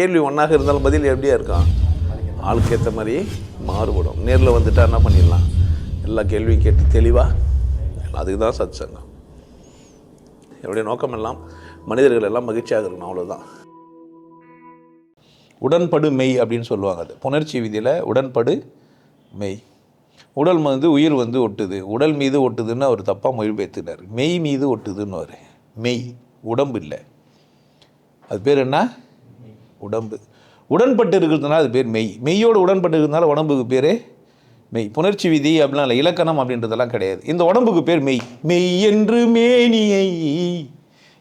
கேள்வி ஒன்றாக இருந்தாலும் பதில் எப்படியா இருக்கான் ஆளுக்கு ஏற்ற மாதிரி மாறுபடும். நேரில் வந்துட்டா என்ன பண்ணிடலாம்? எல்லா கேள்வியும் கேட்டு தெளிவாக அதுக்கு தான் சத் சங்கம் என்னுடைய நோக்கம் எல்லாம் மனிதர்கள் எல்லாம் மகிழ்ச்சியாக இருக்கணும் அவ்வளோதான் உடன்படு மெய் அப்படின்னு சொல்லுவாங்க அது. புணர்ச்சி விதியில் உடன்படு மெய். உடல் வந்து உயிர் வந்து ஒட்டுது. உடல் மீது ஒட்டுதுன்னு அவர் தப்பாக மொழிபெயர்த்துனார் மெய் மீது ஒட்டுதுன்னு அவர் மெய் உடம்பு இல்லை. அது பேர் என்ன? உடம்பு. உடன்பட்டு இருக்கிறதுனால அது பேர் மெய். மெய்யோடு உடன்பட்டு இருக்கிறதுனால உடம்புக்கு பேர் மெய். புணர்ச்சி விதி அப்படிலாம் இல்லை. இலக்கணம் அப்படின்றதெல்லாம் கிடையாது. இந்த உடம்புக்கு பேர் மெய். மெய் என்று மேனியை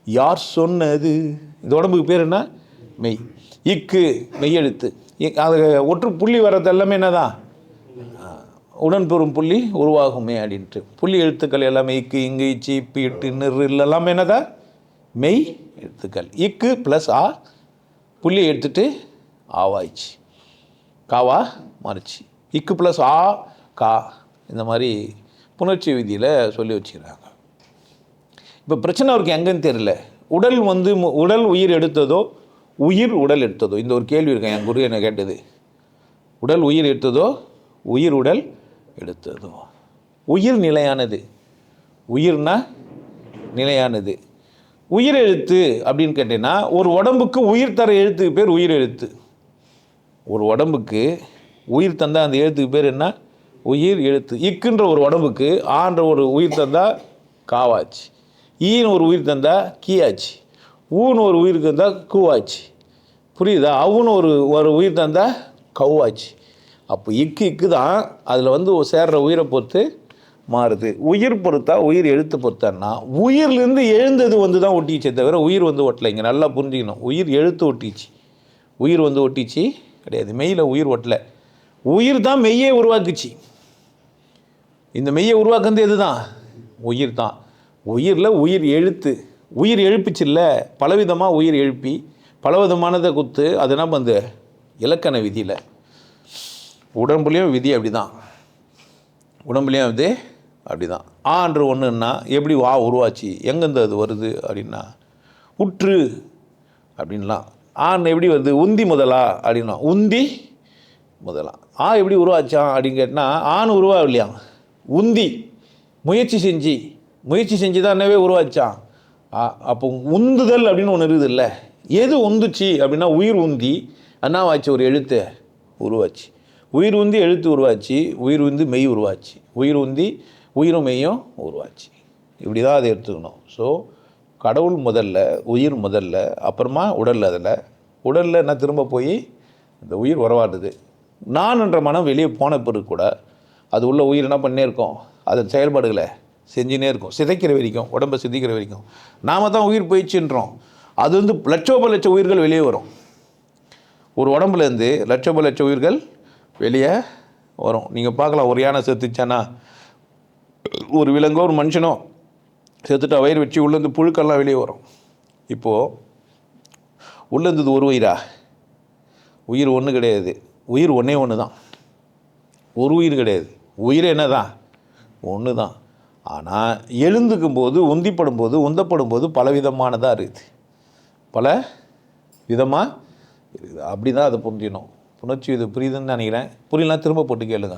யார் சொன்னது? இந்த உடம்புக்கு பேர் என்ன? மெய். இக்கு மெய்யெழுத்து. இ- அது ஒற்று புள்ளி வர்றது எல்லாமே என்னதான்? உடன்பெறும் புள்ளி உருவாகுமே அப்படின்ட்டு. புள்ளி எழுத்துக்கள் எல்லாமே இக்கு இங்கு இச்சி இப்பு இட்டு நிறு எல்லாமே என்னதான் மெய் எழுத்துக்கள். இக்கு ப்ளஸ் ஆ புள்ளி எடுத்துட்டு ஆவாயிச்சு. காவா மாறிச்சு. இக்கு ப்ளஸ் ஆ கா இந்த மாதிரி புணர்ச்சி விதியில் சொல்லி வச்சுக்கிறாங்க. இப்போ பிரச்சனை அவருக்கு எங்கேன்னு தெரியல. உடல் வந்து மு- உடல் உயிர் எடுத்ததோ உயிர் உடல் எடுத்ததோ இந்த ஒரு கேள்வி இருக்கேன் என் குரு என்ன கேட்டது. உடல் உயிர் எடுத்ததோ உயிர் உடல் எடுத்ததோ. உயிர் நிலையானது. உயிர்னா நிலையானது. உயிர் எழுத்து அப்படின்னு கேட்டீங்கன்னா ஒரு உடம்புக்கு உயிர் தர எழுத்துக்கு பேர் உயிர் எழுத்து ஒரு உடம்புக்கு உயிர் தந்தால் அந்த எழுத்துக்கு பேர் என்ன? உயிர் எழுத்து. இக்குன்ற ஒரு உடம்புக்கு ஆன்ற ஒரு உயிர் தந்தால் காவாச்சு. ஈன்னு ஒரு உயிர் தந்தால் கீயாச்சு. ஊன்னு ஒரு உயிருக்கு தந்தால் கூவாச்சு. புரியுதா? அவுன்னு ஒரு ஒரு உயிர் தந்தால் கவ்வாச்சு. அப்போ இக்கு இக்கு தான் அதில் வந்து சேர்ற உயிரை பொறுத்து மாறுது. உயிர் பொறுத்தா உயிர் எழுத்து பொறுத்தான்னா உயிர்லேருந்து எழுந்தது வந்து தான் ஒட்டிச்சே தவிர உயிர் வந்து ஒட்டலை. இங்கே நல்லா புரிஞ்சுக்கணும். உயிர் எழுத்து ஒட்டிச்சு. உயிர் வந்து ஒட்டிச்சு கிடையாது. மெய்யில் உயிர் ஒட்டலை. உயிர் தான் மெய்யை உருவாக்குச்சு. இந்த மெய்யை உருவாக்குறது எது தான் உயிர் தான். உயிரில் உயிர் எழுத்து. உயிர் எழுப்பிச்சில்ல. பலவிதமாக உயிர் எழுப்பி பலவிதமானதை குத்து அது என்ன பண்ணுது? இலக்கண விதியில். உடம்புலேயும் விதி அப்படி தான் உடம்புலேயும் வந்து அப்படி தான் ஆன்ற ஒன்றுன்னா எப்படி வா உருவாச்சு? எங்கேருந்து அது வருது அப்படின்னா உற்று அப்படின்லாம். ஆண் எப்படி வருது? உந்தி முதலா அப்படின்னா உந்தி முதலா. ஆ எப்படி உருவாச்சான் அப்படின்னு கேட்டால் ஆண் உருவாகலையா? உந்தி. முயற்சி செஞ்சு. முயற்சி செஞ்சு தான் என்னவே உருவாச்சான் ஆ, அப்போ உந்துதல் அப்படின்னு ஒன்று இருக்குது இல்லை எது உந்துச்சு அப்படின்னா உயிர் உந்தி. அண்ணாவாச்சு ஒரு எழுத்து உருவாச்சு. உயிர் உந்தி எழுத்து உருவாச்சு. உயிர் உந்தி மெய் உருவாச்சு. உயிர் உந்தி உயிருமையும் உருவாச்சு. இப்படி தான் அதை எடுத்துக்கணும். ஸோ கடவுள் முதல்ல உயிர் முதல்ல அப்புறமா உடல் அதில். உடலில் என்ன திரும்ப போய் இந்த உயிர் உறவாடுது. நான் என்ற மனம் வெளியே போன பிறகு கூட அது உள்ள உயிர் என்ன பண்ணே இருக்கும். அதன் செயல்பாடுகளை செஞ்சுனே இருக்கும். சிதைக்கிற வரைக்கும் உடம்பை சிதைக்கிற வரைக்கும். நாம் தான் உயிர் போயிடுச்சுன்றோம். அது வந்து லட்சோப லட்ச உயிர்கள் வெளியே வரும். ஒரு உடம்புலேருந்து லட்சோப லட்ச உயிர்கள் வெளியே வரும். நீங்கள் பார்க்கலாம் ஒரு யானை செத்துச்சானா ஒரு விலங்கோ ஒரு மனுஷனோ செத்துட்டா வயிறு வச்சு உள்ளேருந்து புழுக்கெல்லாம் வெளியே வரும். இப்போது உள்ளேருந்தது ஒரு உயிரா? உயிர் ஒன்று கிடையாது. உயிர் ஒன்றே ஒன்று தான் ஒரு உயிர் கிடையாது. உயிர் என்ன தான் ஒன்று தான் ஆனால் எழுந்துக்கும் போது உந்திப்படும் போது உந்தப்படும் போது பலவிதமானதாக இருக்குது. பல விதமாக இருக்குது. அப்படி தான் அதை புரிஞ்சிடணும் புணர்ச்சி இது புரியுதுன்னு நினைக்கிறேன். புரியலாம் திரும்ப போட்டு கேளுங்க.